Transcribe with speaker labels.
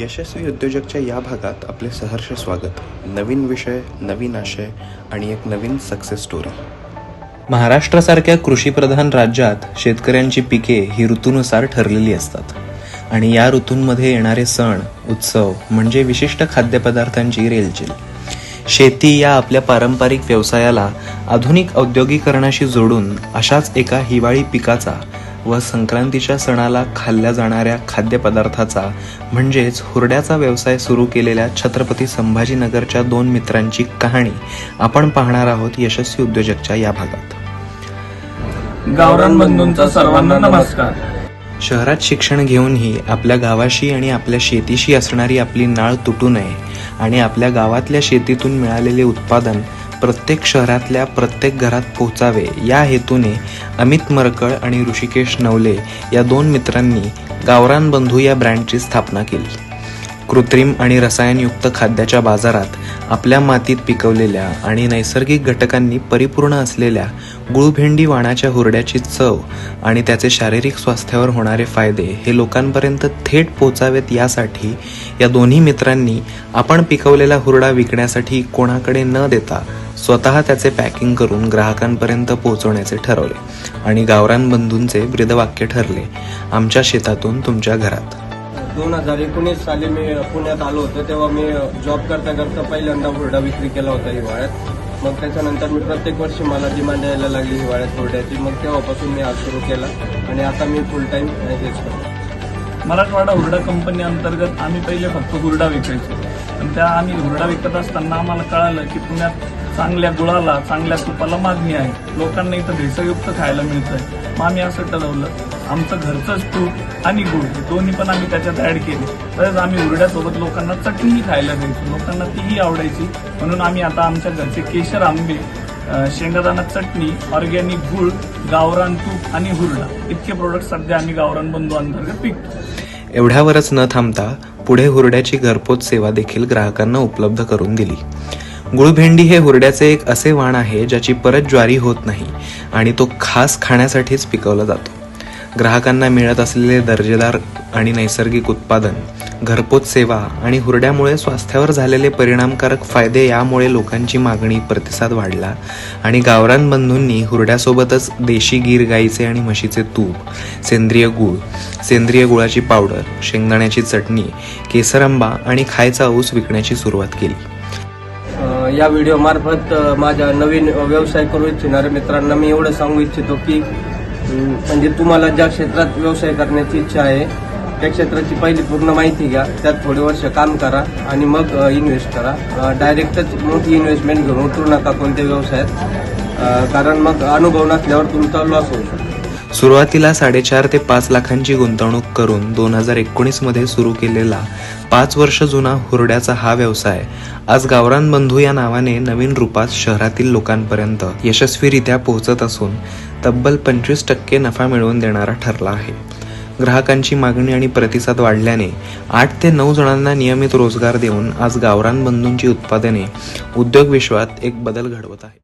Speaker 1: यशस्वी उद्योजकच्या या भागात आपले सहर्ष स्वागत. नवीन विषय नवीन आशय आणि एक नवीन सक्सेस स्टोरी महाराष्ट्रासारख्या कृषीप्रधान राज्यात शेतकऱ्यांची पिके ही ऋतूनुसार ठरलेली असतात. आणि या ऋतूंमध्ये येणारे सण उत्सव म्हणजे विशिष्ट खाद्यपदार्थांची रेलचेल. शेती या आपल्या पारंपरिक व्यवसायाला आधुनिक औद्योगिकरणाशी जोडून अशाच एका हिवाळी पिकाचा व संक्रांतीच्या सणाला खाल्ल्या जाणाऱ्या खाद्यपदार्थाचा म्हणजेच हुरड्याचा व्यवसाय सुरू केलेल्या छत्रपती संभाजीनगरच्या दोन मित्रांची कहाणी आपण पाहणार आहोत यशस्वी उद्योजकच्या या भागात.
Speaker 2: गावरान बंधूंचा सर्वांना नमस्कार.
Speaker 1: शहरात शिक्षण घेऊनही आपल्या गावाशी आणि आपल्या शेतीशी असणारी आपली नाळ तुटू नये आणि आपल्या गावातल्या शेतीतून मिळालेले उत्पादन प्रत्येक शहरातल्या प्रत्येक घरात पोहोचावे या हेतूने अमित मरकळ आणि ऋषिकेश नवले या दोन मित्रांनी गावरान बंधू या ब्रँडची स्थापना केली. कृत्रिम आणि रसायनयुक्त खाद्याच्या बाजारात आपल्या मातीत पिकवलेल्या आणि नैसर्गिक घटकांनी परिपूर्ण असलेल्या गुळभेंडी वाणाच्या हुरड्याची चव आणि त्याचे शारीरिक स्वास्थ्यावर होणारे फायदे हे लोकांपर्यंत थेट पोचावेत यासाठी या दोन्ही मित्रांनी आपण पिकवलेला हुरडा विकण्यासाठी कोणाकडे न देता स्वतः त्याचे पॅकिंग करून ग्राहकांपर्यंत पोहोचवण्याचे ठरवले आणि गावरान बंधूंचे ब्रीदवाक्य ठरले आमच्या शेतातून तुमच्या घरात.
Speaker 2: दोन हजार एकोणीस साली मी पुण्यात आलो होतो तेव्हा मी जॉब करता करता पहिल्यांदा हुरडा विक्री केला होता हिवाळ्यात. मग त्याच्यानंतर मी प्रत्येक वर्षी मला डिमांड यायला लागली हिवाळ्यात हुरड्याची. मग तेव्हापासून मी आज सुरू केला आणि आता मी फुल टाइम हेच करतो.
Speaker 3: मराठवाडा हुरडा कंपनी अंतर्गत आम्ही पहिले फक्त हुरडा विकायचो. आणि त्या आम्ही हुरडा विकत असताना आम्हाला कळालं की पुण्यात चांगल्या गुळाला चांगल्या तुपाला मागणी आहे. लोकांना इथं भेसळयुक्त खायला मिळतंय. मग आम्ही असं ठरवलं आमचं घरचंच तूप आणि गुळ हे दोन्ही पण आम्ही त्याच्यात ऍड केले. तरच आम्ही हुरड्यासोबत लोकांना चटणीही खायला द्यायचो. लोकांना तीही आवडायची. म्हणून आम्ही आता आमच्या घरचे केशर आंबे अ, शेंगादाणा चटणी ऑर्गॅनिक गुळ गावरान तूप आणि हुरडा इतके प्रोडक्ट सध्या आम्ही गावरान बंधू अंतर्गत पिकतो.
Speaker 1: एवढ्यावरच न थांबता पुढे हुरड्याची घरपोच सेवा देखील ग्राहकांना उपलब्ध करून दिली. गुळभेंडी हे हुरड्याचे एक असे वाण आहे ज्याची परत ज्वारी होत नाही आणि तो खास खाण्यासाठीच पिकवला जातो. ग्राहकांना मिळत असलेले दर्जेदार आणि नैसर्गिक उत्पादन घरपोच सेवा आणि हुरड्यामुळे स्वास्थ्यावर झालेले परिणामकारक फायदे यामुळे लोकांची मागणी प्रतिसाद वाढला आणि गावरान बंधूंनी हुरड्यासोबतच देशी गीर गाईचे आणि म्हशीचे तूप सेंद्रिय गूळ सेंद्रिय गुळाची पावडर शेंगदाण्याची चटणी केसरंबा आणि खायचा ऊस विकण्याची सुरुवात केली.
Speaker 2: या व्हिडिओ मार्फत माझ्या नवीन व्यवसाय करू इच्छिणाऱ्या मित्रांना मी एवढं सांगू इच्छितो की म्हणजे तुम्हाला ज्या क्षेत्रात व्यवसाय करण्याची इच्छा आहे त्या क्षेत्राची पहिली पूर्ण माहिती घ्या त्यात थोडे वर्ष काम करा आणि मग इन्व्हेस्ट करा. डायरेक्टच मोठी इन्व्हेस्टमेंट घेऊन उतरू नका कोणत्या व्यवसायात. कारण मग अनुभव नसल्यावर तुमचा लॉस होऊ शकतो.
Speaker 1: सुरुवातीला साडेचार ते पाच लाखांची गुंतवणूक करून दोन हजार एकोणीसमध्ये सुरू केलेला पाच वर्ष जुना हुरड्याचा हा व्यवसाय आज गावरान बंधू या नावाने नवीन रूपात शहरातील लोकांपर्यंत यशस्वीरित्या पोहोचत असून तब्बल पंचवीस टक्के नफा मिळवून देणारा ठरला आहे. ग्राहकांची मागणी आणि प्रतिसाद वाढल्याने आठ ते नऊ जणांना नियमित रोजगार देऊन आज गावरान बंधूंची उत्पादने उद्योग विश्वात एक बदल घडवत आहे